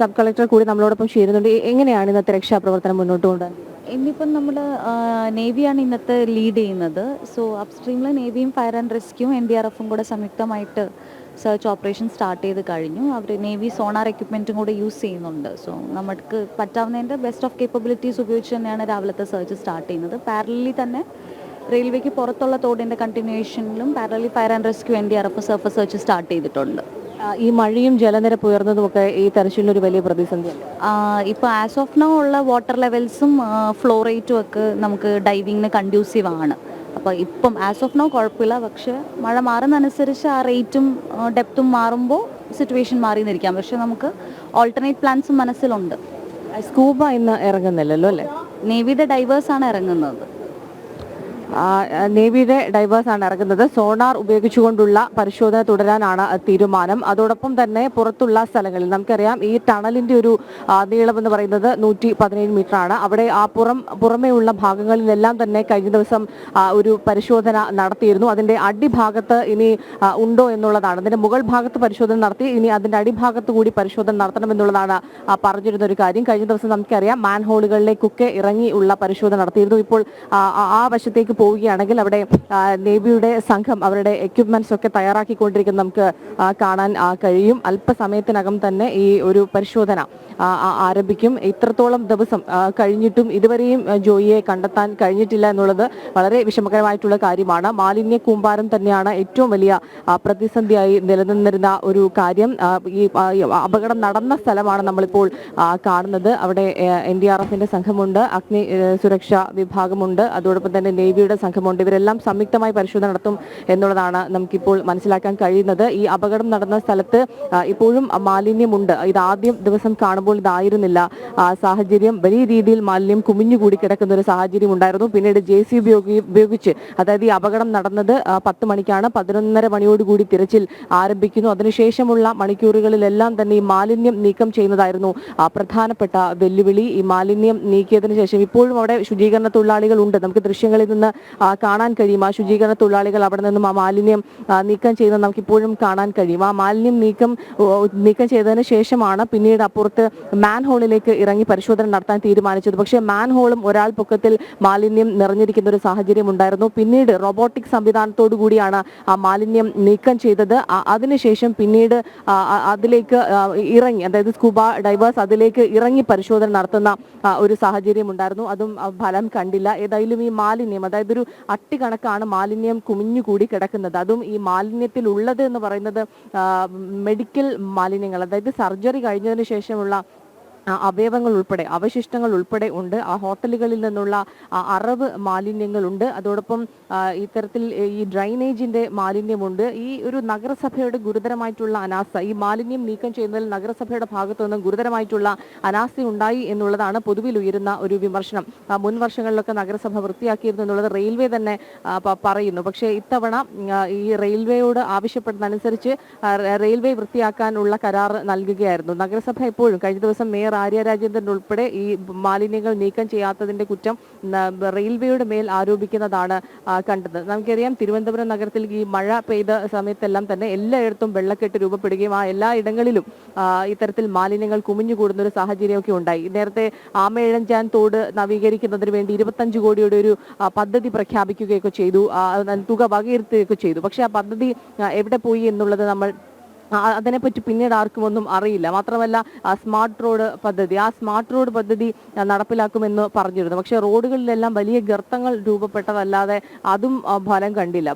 Sub collector കൂടി നമ്മളോടൊപ്പം ചേരുന്നുണ്ട്. എങ്ങനെയാണ് ഇന്നത്തെ രക്ഷാപ്രവർത്തനം മുന്നോട്ട് കൊണ്ടുപോകുന്നത് ഇന്നിപ്പം നമ്മൾ നേവിയാണ് ഇന്നത്തെ ലീഡ് ചെയ്യുന്നത്. സോ അപ്സ്ട്രീമിൽ നേവിയും fire and rescue N D R എഫും കൂടെ സംയുക്തമായിട്ട് സെർച്ച് ഓപ്പറേഷൻ സ്റ്റാർട്ട് ചെയ്ത് കഴിഞ്ഞു. അവർ നേവി സോണാർ എക്യുപ്മെന്റും കൂടെ യൂസ് ചെയ്യുന്നുണ്ട്. സോ നമുക്ക് പറ്റാവുന്നതിന്റെ ബെസ്റ്റ് ഓഫ് കേപ്പബിലിറ്റീസ് ഉപയോഗിച്ച് തന്നെയാണ് രാവിലത്തെ സെർച്ച് സ്റ്റാർട്ട് ചെയ്യുന്നത്. പാരലി തന്നെ റെയിൽവേക്ക് പുറത്തുള്ള തോടിന്റെ കണ്ടിന്യൂഷനിലും parallelly fire and rescue N D R F surface search start ചെയ്തിട്ടുണ്ട്. ഈ മഴയും ജലനിരപ്പ് ഉയർന്നതും ഒക്കെ ഈ തെരച്ചിലിനൊരു വലിയ പ്രതിസന്ധിയാണ് ഇപ്പോൾ ആസ് ഓഫ് നോ ഉള്ള വാട്ടർ ലെവൽസും ഫ്ലോ റേറ്റും ഒക്കെ നമുക്ക് ഡൈവിങ്ങിന് കൺഡ്യൂസീവ് ആണ്. അപ്പോൾ ഇപ്പം ആസ് ഓഫ് നോ കുഴപ്പമില്ല. പക്ഷേ മഴ മാറുന്നതനുസരിച്ച് ആ റേറ്റും ഡെപ്തും മാറുമ്പോൾ സിറ്റുവേഷൻ മാറി നിന്നിരിക്കാം പക്ഷേ നമുക്ക് ഓൾട്ടർനേറ്റ് പ്ലാൻസും മനസ്സിലുണ്ട്. സ്കൂബ ഇന്ന് ഇറങ്ങുന്നില്ലല്ലോ അല്ലേ? നേവിയുടെ ഡൈവേഴ്സാണ് ഇറങ്ങുന്നത്. നേവിയുടെ ഡൈവേഴ്സാണ് ഇറങ്ങുന്നത്. സോണാർ ഉപയോഗിച്ചുകൊണ്ടുള്ള പരിശോധന തുടരാനാണ് തീരുമാനം. അതോടൊപ്പം തന്നെ പുറത്തുള്ള സ്ഥലങ്ങളിൽ നമുക്കറിയാം ഈ ടണലിന്റെ ഒരു നീളം എന്ന് പറയുന്നത് നൂറ്റി പതിനേഴ് മീറ്റർ ആണ്. അവിടെ ആ പുറം പുറമേയുള്ള ഭാഗങ്ങളിലെല്ലാം തന്നെ കഴിഞ്ഞ ദിവസം ഒരു പരിശോധന നടത്തിയിരുന്നു. അതിന്റെ അടിഭാഗത്ത് ഇനി ഉണ്ടോ എന്നുള്ളതാണ്. അതിന്റെ മുകൾ ഭാഗത്ത് പരിശോധന നടത്തി ഇനി അതിന്റെ അടിഭാഗത്ത് കൂടി പരിശോധന നടത്തണമെന്നുള്ളതാണ് പറഞ്ഞിരുന്ന ഒരു കാര്യം. കഴിഞ്ഞ ദിവസം നമുക്കറിയാം മാൻ ഹോളുകളിലേക്കൊക്കെ ഇറങ്ങി ഉള്ള പരിശോധന നടത്തിയിരുന്നു. ഇപ്പോൾ ആ വശത്തേക്ക് പോവുകയാണെങ്കിൽ അവിടെ നേവിയുടെ സംഘം അവരുടെ എക്യുപ്മെന്റ്സ് ഒക്കെ തയ്യാറാക്കിക്കൊണ്ടിരിക്കുന്നത് നമുക്ക് കാണാൻ കഴിയും. അല്പസമയത്തിനകം തന്നെ ഈ ഒരു പരിശോധന ആരംഭിക്കും. ഇത്രത്തോളം ദിവസം കഴിഞ്ഞിട്ടും ഇതുവരെയും ജോയിയെ കണ്ടെത്താൻ കഴിഞ്ഞിട്ടില്ല എന്നുള്ളത് വളരെ വിഷമകരമായിട്ടുള്ള കാര്യമാണ്. മാലിന്യ കൂമ്പാരം തന്നെയാണ് ഏറ്റവും വലിയ പ്രതിസന്ധിയായി നിലനിന്നിരുന്ന ഒരു കാര്യം. ഈ അപകടം നടന്ന സ്ഥലമാണ് നമ്മളിപ്പോൾ കാണുന്നത്. അവിടെ എൻ ഡി ആർ എഫിന്റെ സംഘമുണ്ട്. അഗ്നി സുരക്ഷാ വിഭാഗമുണ്ട്. അതോടൊപ്പം തന്നെ നേവിയുടെ സംഘമുണ്ട്. ഇവരെല്ലാം സംയുക്തമായി പരിശോധന നടത്തും എന്നുള്ളതാണ് നമുക്കിപ്പോൾ മനസ്സിലാക്കാൻ കഴിയുന്നത്. ഈ അപകടം നടന്ന സ്ഥലത്ത് ഇപ്പോഴും മാലിന്യമുണ്ട്. ഇത് ആദ്യം ദിവസം കാണുമ്പോൾ ഇതായിരുന്നില്ല. സാഹചര്യം വലിയ രീതിയിൽ മാലിന്യം കുമിഞ്ഞുകൂടി കിടക്കുന്ന ഒരു സാഹചര്യം ഉണ്ടായിരുന്നു. പിന്നീട് ജെ സി ഉപയോഗിച്ച് അതായത് ഈ അപകടം നടന്നത് പത്ത് മണിക്കാണ്. പതിനൊന്നര മണിയോടുകൂടി തിരച്ചിൽ ആരംഭിക്കുന്നു. അതിനുശേഷമുള്ള മണിക്കൂറുകളിലെല്ലാം തന്നെ ഈ മാലിന്യം നീക്കം ചെയ്യുന്നതായിരുന്നു പ്രധാനപ്പെട്ട വെല്ലുവിളി. ഈ മാലിന്യം നീക്കിയതിനു ശേഷം ഇപ്പോഴും അവിടെ ശുചീകരണ തൊഴിലാളികൾ ഉണ്ട് നമുക്ക് ദൃശ്യങ്ങളിൽ നിന്ന് കാണാൻ കഴിയും ആ ശുചീകരണ തൊഴിലാളികൾ അവിടെ നിന്നും ആ മാലിന്യം നീക്കം ചെയ്യുന്നത് നമുക്കിപ്പോഴും കാണാൻ കഴിയും. ആ മാലിന്യം നീക്കം നീക്കം ചെയ്തതിന് ശേഷമാണ് പിന്നീട് അപ്പുറത്ത് മാൻ ഹോളിലേക്ക് ഇറങ്ങി പരിശോധന നടത്താൻ തീരുമാനിച്ചത്. പക്ഷേ മാൻ ഹോളും ഒരാൾ പൊക്കത്തിൽ മാലിന്യം നിറഞ്ഞിരിക്കുന്ന ഒരു സാഹചര്യം ഉണ്ടായിരുന്നു. പിന്നീട് റോബോട്ടിക് സംവിധാനത്തോടു കൂടിയാണ് ആ മാലിന്യം നീക്കം ചെയ്തത്. അതിനുശേഷം പിന്നീട് അതിലേക്ക് ഇറങ്ങി അതായത് സ്കൂബ ഡൈവേഴ്സ് അതിലേക്ക് ഇറങ്ങി പരിശോധന നടത്തുന്ന ഒരു സാഹചര്യം ഉണ്ടായിരുന്നു. അതും ഫലം കണ്ടില്ല. ഏതായാലും ഈ മാലിന്യം അതായത് ഒരു അട്ടി കണക്കാണ് മാലിന്യം കുമിഞ്ഞുകൂടി കിടക്കുന്നത്. അതും ഈ മാലിന്യത്തിൽ ഉള്ളത് എന്ന് പറയുന്നത് മെഡിക്കൽ മാലിന്യങ്ങൾ അതായത് സർജറി കഴിഞ്ഞതിന് ശേഷമുള്ള അവയവങ്ങൾ ഉൾപ്പെടെ അവശിഷ്ടങ്ങൾ ഉൾപ്പെടെ ഉണ്ട്. ആ ഹോട്ടലുകളിൽ നിന്നുള്ള അറവ് മാലിന്യങ്ങളുണ്ട്. അതോടൊപ്പം ഇത്തരത്തിൽ ഈ ഡ്രൈനേജിന്റെ മാലിന്യമുണ്ട്. ഈ ഒരു നഗരസഭയുടെ ഗുരുതരമായിട്ടുള്ള അനാസ്ഥ ഈ മാലിന്യം നീക്കം ചെയ്യുന്നതിൽ നഗരസഭയുടെ ഭാഗത്തു നിന്നും ഗുരുതരമായിട്ടുള്ള അനാസ്ഥ ഉണ്ടായി എന്നുള്ളതാണ് പൊതുവിൽ ഉയരുന്ന ഒരു വിമർശനം. മുൻ വർഷങ്ങളിലൊക്കെ നഗരസഭ വൃത്തിയാക്കിയിരുന്നു എന്നുള്ളത് റെയിൽവേ തന്നെ പറയുന്നു. പക്ഷേ ഇത്തവണ ഈ റെയിൽവേയോട് ആവശ്യപ്പെടുന്നതനുസരിച്ച് റെയിൽവേ വൃത്തിയാക്കാനുള്ള കരാർ നൽകുകയായിരുന്നു. നഗരസഭ എപ്പോഴും കഴിഞ്ഞ ദിവസം മേയർ ആര്യ രാജേന്ദ്രൻ ഉൾപ്പെടെ ഈ മാലിന്യങ്ങൾ നീക്കം ചെയ്യാത്തതിന്റെ കുറ്റം റെയിൽവേയുടെ മേൽ ആരോപിക്കുന്നതാണ് കണ്ടത്. നമുക്കറിയാം തിരുവനന്തപുരം നഗരത്തിൽ ഈ മഴ പെയ്ത സമയത്തെല്ലാം തന്നെ എല്ലായിടത്തും വെള്ളക്കെട്ട് രൂപപ്പെടുകയും ആ എല്ലാ ഇടങ്ങളിലും ഇത്തരത്തിൽ മാലിന്യങ്ങൾ കുമിഞ്ഞുകൂടുന്ന ഒരു സാഹചര്യമൊക്കെ ഉണ്ടായി. നേരത്തെ ആമയിഴഞ്ചാൻ തോട് നവീകരിക്കുന്നതിന് വേണ്ടി ഇരുപത്തഞ്ച് കോടിയുടെ ഒരു പദ്ധതി പ്രഖ്യാപിക്കുകയൊക്കെ ചെയ്തു. തുക വകയിരുത്തുകയൊക്കെ ചെയ്തു. പക്ഷെ ആ പദ്ധതി എവിടെ പോയി എന്നുള്ളത് നമ്മൾ അതിനെപ്പറ്റി പിന്നീട് ആർക്കും ഒന്നും അറിയില്ല. മാത്രമല്ല സ്മാർട്ട് റോഡ് പദ്ധതി ആ സ്മാർട്ട് റോഡ് പദ്ധതി നടപ്പിലാക്കുമെന്ന് പറഞ്ഞിരുന്നു. പക്ഷേ റോഡുകളിലെല്ലാം വലിയ ഗർത്തങ്ങൾ രൂപപ്പെട്ടതല്ലാതെ അതും ഫലം കണ്ടില്ല.